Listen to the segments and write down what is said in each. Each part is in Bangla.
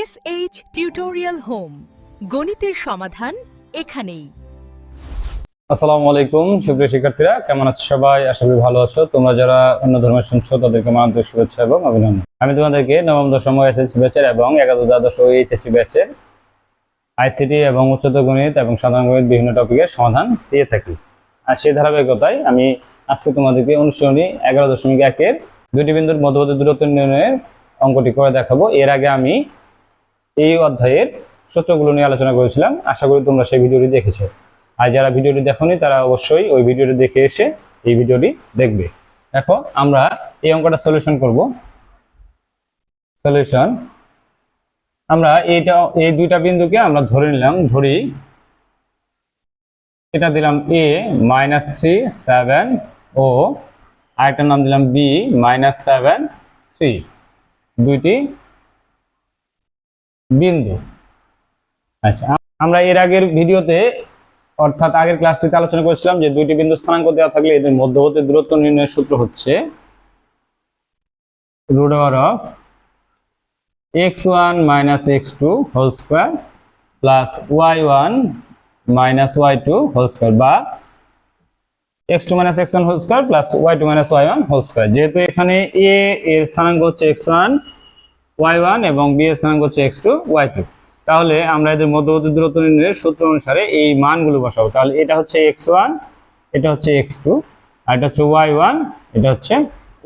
এস এইচ টিউটোরিয়াল হোম গণিতের সমাধান এখানেই। আসসালামু আলাইকুম, সুপ্রিয় শিক্ষার্থীরা, কেমন আছো সবাই? আশা করি ভালো আছো। তোমরা যারা অন্য ধর্মের শুনছো, তাদেরকে মানবিক শুভেচ্ছা এবং অভিনন্দন। আমি তোমাদেরকে নবম, দশম এসএসসি ব্যাচের এবং একাদশ, দ্বাদশ ও এইচএসসি ব্যাচের আইসিটি এবং উচ্চতর গণিত এবং সাধারণ গণিত বিভিন্ন টপিকের সমাধান দিয়ে থাকি। আর সেই ধারাবাহিকতায় আমি আজকে তোমাদেরকে অনুশীলনী এগারো দশমিক একের দুটি বিন্দুর মধ্যবর্তী দূরত্ব নির্ণয়ের অঙ্কটি করে দেখাবো। এর আগে আমি এই অধ্যায়ের সূত্রগুলো নিয়ে আলোচনা করেছিলাম। আশা করি তোমরা সেই ভিডিওটি দেখেছ। আর যারা ভিডিওটি দেখোনি, তারা অবশ্যই ওই ভিডিওটি দেখে এসে এই ভিডিওটি দেখবে। দেখো আমরা এই অঙ্কটা সলিউশন করব। সলিউশন আমরা এইটা, এই দুইটা বিন্দুকে আমরা ধরে নিলাম। ধরি, এটা দিলাম এ মাইনাস থ্রি সেভেন ও আরেকটার নাম দিলাম বি মাইনাস সেভেন থ্রি দুইটি বিন্দু। আচ্ছা আমরা এর আগের ভিডিওতে, অর্থাৎ আগের ক্লাসটিতে আলোচনা করেছিলাম যে দুইটি বিন্দু স্থানাঙ্ক দেওয়া থাকলে এদের মধ্যবর্তী দূরত্ব নির্ণয়ের সূত্র হচ্ছে root over of x one minus x two whole square plus y one minus y two whole square বা x two minus x one whole square plus y two minus y one whole square. যেহেতু এখানে এ এর স্থানাঙ্ক হচ্ছে এক্স ওয়ান ওয়াই ওয়ান এবং বি এর স্থানাঙ্ক হচ্ছে এক্স টু ওয়াই টু তাহলে আমরা এদের মধ্যবর্তী দূরত্ব নির্ণয়ের সূত্র অনুসারে এই মানগুলো বসাবো। তাহলে এটা হচ্ছে এক্স ওয়ান এটা হচ্ছে এক্স টু আর এটা হচ্ছে ওয়াই ওয়ান এটা হচ্ছে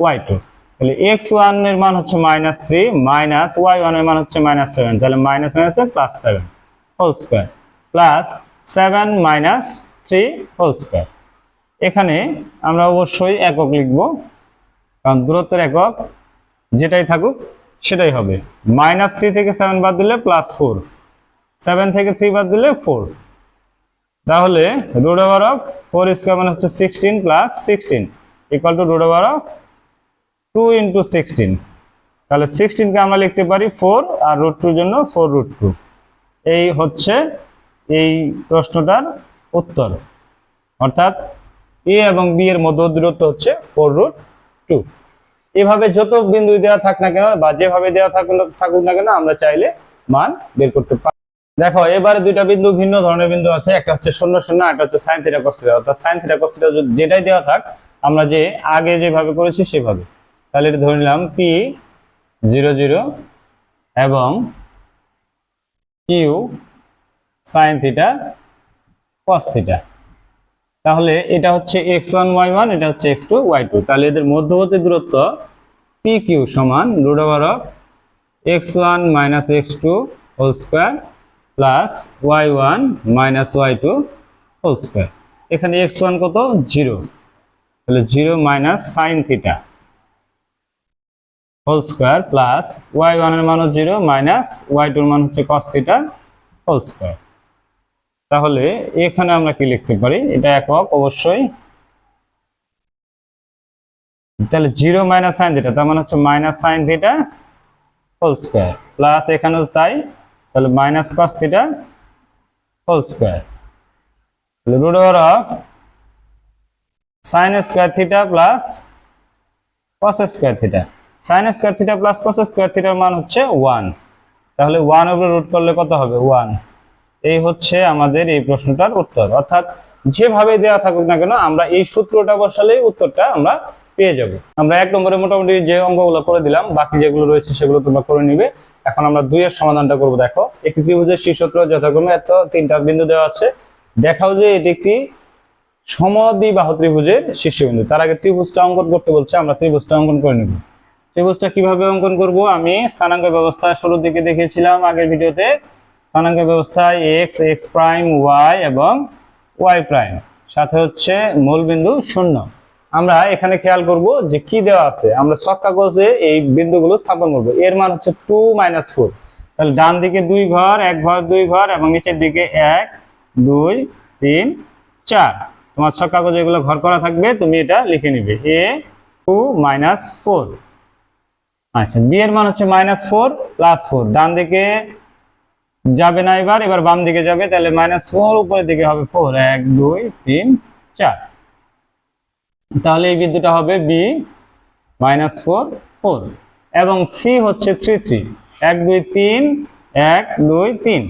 ওয়াই টু তাহলে এক্স ওয়ানের মান হচ্ছে মাইনাস থ্রি মাইনাস ওয়াই ওয়ানের মান হচ্ছে মাইনাস সেভেন তাহলে মাইনাস মাইনাসে plus seven whole square plus seven minus three whole square এখানে আমরা অবশ্যই একক লিখব, কারণ দূরত্বের একক যেটাই থাকুক সেটাই হবে। মাইনাস থ্রি থেকে সেভেন বাদ দিলে প্লাস ফোর সেভেন থেকে থ্রি বাদ দিলে ফোর তাহলে root over of four square মানে হচ্ছে sixteen plus sixteen equal to root over of two into sixteen তাহলে সিক্সটিনকে আমরা লিখতে পারি ফোর আর রুট টুর জন্য ফোর রুট টু এই হচ্ছে এই প্রশ্নটার উত্তর। অর্থাৎ এ এবং বি এর মধ্য দূরত্ব হচ্ছে ফোর রুট টু এভাবে যত বিন্দু দেওয়া থাক না কেন বা যেভাবে দেওয়া থাকুক থাকুক না কেন, আমরা চাইলে মান বের করতে পারি। দেখো, এবারে দুইটা বিন্দু ভিন্ন ধরনের বিন্দু আছে, একটা হচ্ছে শূন্য শূন্য, একটা হচ্ছে সাইন থিটা কস থিটা অর্থাৎ সাইন থিটা কস থিটা যেটাই দেওয়া থাক, আমরা যে আগে যেভাবে করেছি সেভাবে। তাহলে এটা ধরে নিলাম পি জিরো জিরো এবং Q sine theta cos theta তাহলে এটা হচ্ছে এক্স ওয়ান ওয়াই ওয়ান এটা হচ্ছে এক্স টু ওয়াই টু তাহলে এদের মধ্যবর্তী দূরত্ব পি কিউ সমান root over of x one minus x two whole square plus y one minus y two whole square এখানে এক্স ওয়ান কত? জিরো তাহলে zero minus sine theta whole square plus y ওয়ানের মান জিরো মাইনাস ওয়াই টুর মান হচ্ছে কস থিটা হোল স্কোয়ার তাহলে এখানে আমরা কি লিখতে পারি? এটা একক, অবশ্যই। তাহলে জিরো মাইনাস সাইন থিটা, তার মানে হচ্ছে minus sine theta whole square. Plus এখানেও তাই, তাহলে minus cos theta whole square. Root over of sine square theta plus cos square theta. Sine square theta plus cos square থিটার মান হচ্ছে ওয়ান। তাহলে ওয়ান উপরে রুট করলে কত হবে? ওয়ান। এই হচ্ছে আমাদের এই প্রশ্নটার উত্তর। অর্থাৎ যেভাবে দেওয়া থাকুক না কেন, আমরা এই সূত্রটা বসালেই উত্তরটা আমরা পেয়ে যাব। আমরা এক নম্বরে মোটামুটি যে অঙ্কগুলো করে দিলাম, বাকি যেগুলো রয়েছে সেগুলো তোমরা করে নিবে। এখন আমরা দুইয়ের সমাধানটা করব, দেখো। একটি ত্রিভুজের শীর্ষত্র যথাক্রমে এত তিনটা বিন্দু দেওয়া আছে। দেখাও যে এটি একটি সমদ্বিবাহু ত্রিভুজের শীর্ষবিন্দু। তার আগে ত্রিভুজটা অঙ্কন করতে বলছে, আমরা ত্রিভুজটা অঙ্কন করে নেব। ত্রিভুজটা কীভাবে অঙ্কন করব? আমি স্থানাঙ্ক ব্যবস্থা শুরুর দিকে দেখিয়েছিলাম আগের ভিডিওতে। স্থানাঙ্ক ব্যবস্থায় এক্স এক্স প্রাইম ওয়াই এবং ওয়াই প্রাইম সাথে হচ্ছে মূলবিন্দু শূন্য। আমরা এখানে খেয়াল করব যে কি দেওয়া আছে। আমরা ছক কাগজে এই বিন্দুগুলো স্থাপন করব। এর মান হচ্ছে টু মাইনাস ফোর তাহলে ডান দিকে দুই ঘর, এক ঘর, দুই ঘর এবং নিচের দিকে এক, দুই, তিন, চার। তোমার ছক কাগজে এগুলো ঘর করা থাকবে, তুমি এটা লিখে নিবে। এ টু মাইনাস ফোর আচ্ছা বি এর মান হচ্ছে মাইনাস ফোর প্লাস ফোর ডান দিকে যাবে না এবার এবার বাম দিকে যাবে, তাহলে মাইনাস ফোর উপরের দিকে হবে ফোর এক, দুই, তিন, চার। তাহলে এই বিন্দুটা হবে বি মাইনাস ফোর ফোর এবং সি হচ্ছে থ্রি থ্রি এক, দুই, তিন, এক, দুই, তিন।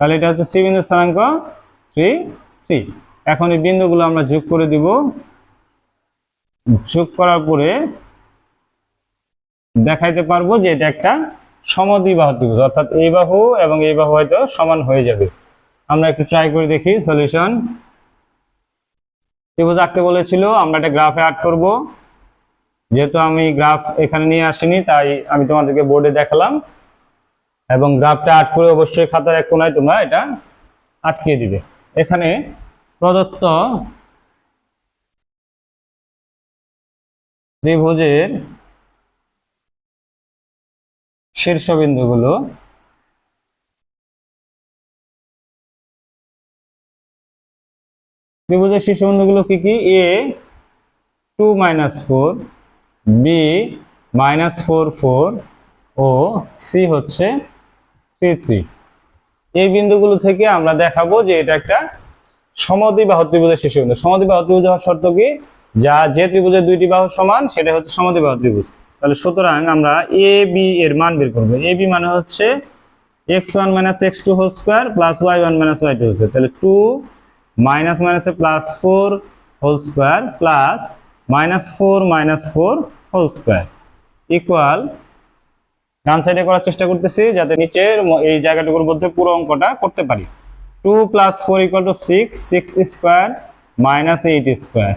তাহলে এটা হচ্ছে সি বিন্দু স্থানাঙ্ক থ্রি থ্রি এখন এই বিন্দুগুলো আমরা যোগ করে দিব। যোগ করার পরে দেখাইতে পারব যে এটা একটা সমদ্বিবাহু ত্রিভুজ অর্থাৎ এই বাহু এবং এই বাহু হয়তো সমান হয়ে যাবে। আমরা একটু ট্রাই করে দেখি সলিউশন ত্রিভুজ আঁকতে বলেছিল, আমরা একটা গ্রাফে আর্ট করব। যেহেতু আমি গ্রাফ এখানে নিয়ে আসিনি, তাই আমি তোমাদেরকে বোর্ডে দেখালাম। এবং গ্রাফটা আর্ট করে অবশ্যই খাতার এক কোনায় তোমরা এটা আটকে দিবে। এখানে প্রদত্ত ত্রিভুজের শীর্ষবিন্দুগুলো ত্রিভুজের শীর্ষবিন্দুগুলো কি কি? A two minus four B minus four four O C হচ্ছে থ্রি থ্রি এই বিন্দুগুলো থেকে আমরা দেখাবো যে এটা একটা সমদ্বিবাহু ত্রিভুজের শীর্ষবিন্দু। সমদ্বিবাহু ত্রিভুজ হওয়ার শর্ত কি? যা যে ত্রিভুজের দুইটি বাহু সমান সেটা হচ্ছে সমদ্বিবাহু ত্রিভুজ। তাহলে সুতরাং আমরা এ বি এর মান বের করব। এ বি মানে হচ্ছে x one minus x two whole square plus y one minus y two তাহলে টু মাইনাস মাইনাসে plus four whole square plus minus four minus four whole square equal ডান সাইডে করার চেষ্টা করতেছি যাতে নিচের এই জায়গাটুকুর মধ্যে পুরো অঙ্কটা করতে পারি। Two plus four equal to six six square minus eight square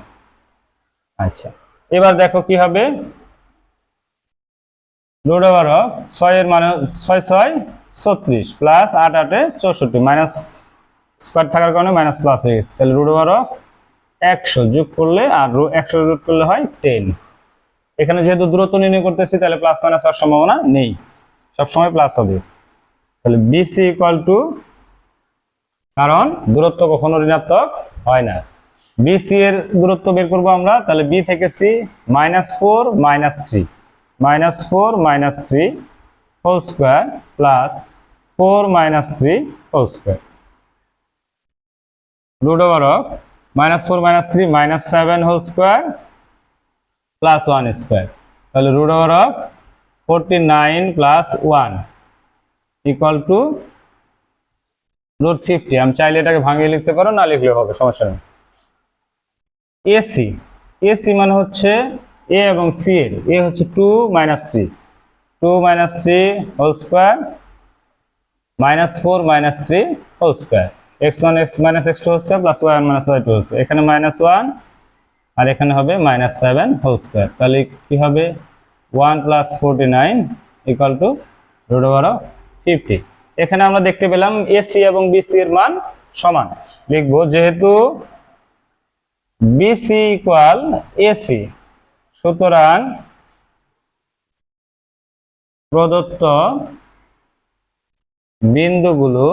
আচ্ছা এবার দেখো কি হবে। রুট ওভার অফ ছয়ের মানে ছয় ছয়, ছত্রিশ প্লাস আট, আটে চৌষট্টি মাইনাস স্কোয়ার থাকার কারণে মাইনাস প্লাস হয়ে গেছে। তাহলে রুট ওভার অফ একশো, যোগ করলে আর একশো রুট করলে হয় টেন এখানে যেহেতু দূরত্ব নির্ণয় করতেছি, তাহলে প্লাস মাইনাস হওয়ার সম্ভাবনা নেই। সবসময় প্লাস হবে। তাহলে বিসি ইকুয়াল টু কারণ দূরত্ব কখনো ঋণাত্মক হয় না। বিসি এর দূরত্ব বের করব আমরা, তাহলে বি থেকে C minus four minus three minus four minus three whole square plus four minus three whole square root over of minus four minus three minus seven whole square plus one square তাহলে root over of forty nine plus one equal to root fifty আমি চাইলে এটাকে ভাঙিয়ে লিখতে পারো, না লিখলেও হবে, সমস্যা নেই। এসি এসি মানে হচ্ছে এ এবং সি এর। এ হচ্ছে two minus three two minus three whole square minus four minus three whole square x one x minus x two whole square plus y minus y two whole square এখানে মাইনাস ওয়ান আর এখানে হবে মাইনাস সেভেন হোল স্কোয়ার তাহলে কি হবে? One plus forty nine equal to root over fifty এখানে আমরা দেখতে পেলাম এসি এবং বিসি এর মান সমান। লিখব যেহেতু বিসি ইকুয়াল এসি সুতরাং প্রদত্ত বিন্দুগুলো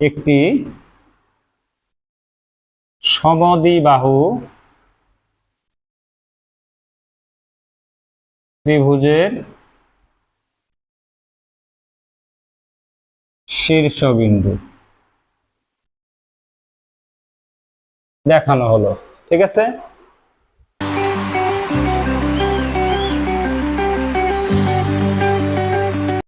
একটি সমদ্বিবাহু ত্রিভুজের শীর্ষবিন্দু দেখানো হলো। ঠিক আছে?